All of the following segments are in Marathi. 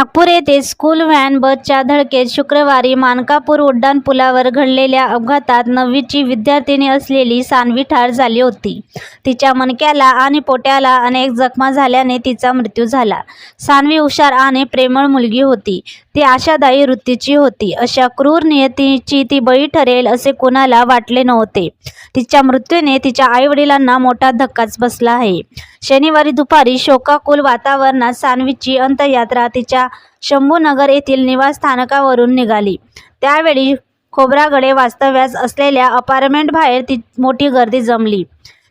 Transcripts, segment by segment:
नागपूर येथे स्कूल व्हॅन बसच्या धडकेत शुक्रवारी मानकापूर उड्डाणपुलावर घडलेल्या अपघातात नववीची विद्यार्थिनी असलेली सानवी ठार झाली होती. तिच्या मणक्याला आणि पोट्याला अनेक जखमा झाल्याने तिचा मृत्यू झाला. सानवी हुशार आणि प्रेमळ मुलगी होती. ती आशादायी वृत्तीची होती. अशा क्रूर नियतीची ती बळी ठरेल असे कोणाला वाटले नव्हते. तिच्या मृत्यूने तिच्या आईवडिलांना मोठा धक्काच बसला आहे. शनिवारी दुपारी शोकाकुल वातावरणात सानवीची अंत्ययात्रा तिच्या शंभूनगर येथील निवास स्थानकावरून निघाली. त्यावेळी खोब्रागडे वास्तव्यास असलेल्या अपार्टमेंट बाहेर ती मोठी गर्दी जमली.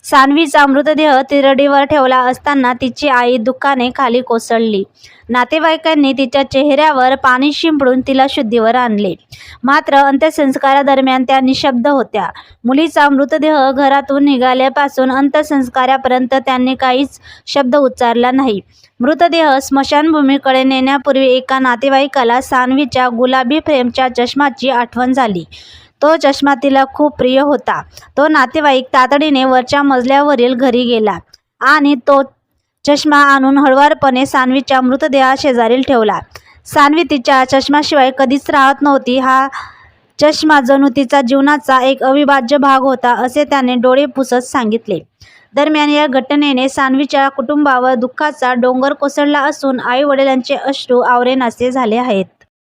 सानवीचा मृतदेह तिरडीवर ठेवला असताना तिची आई दुःखाने खाली कोसळली. नातेवाईकांनी तिच्या चेहऱ्यावर पाणी शिंपडून तिला शुद्धीवर आणले. मात्र अंत्यसंस्कारादरम्यान त्या निशब्द होत्या. मुलीचा मृतदेह घरातून निघाल्यापासून अंत्यसंस्कारापर्यंत त्यांनी काहीच शब्द उच्चारला नाही. मृतदेह स्मशानभूमीकडे नेण्यापूर्वी एका नातेवाईकाला सानवीच्या गुलाबी फ्रेमच्या चष्माची आठवण झाली. तो चष्मा तिला खूप प्रिय होता. तो नातेवाईक तातडीने वरच्या मजल्यावरील घरी गेला आणि तो चष्मा आणून हळवारपणे सान्वीच्या मृतदेहाशेजारील ठेवला. सान्वी तिच्या चष्माशिवाय कधीच राहत नव्हती. हा चष्मा जणू तिचा जीवनाचा एक अविभाज्य भाग होता असे त्याने डोळे पुसत सांगितले. दरम्यान या घटनेने सान्वीच्या कुटुंबावर दुःखाचा डोंगर कोसळला असून आई वडिलांचे अश्रू आवरेनासे झाले आहेत.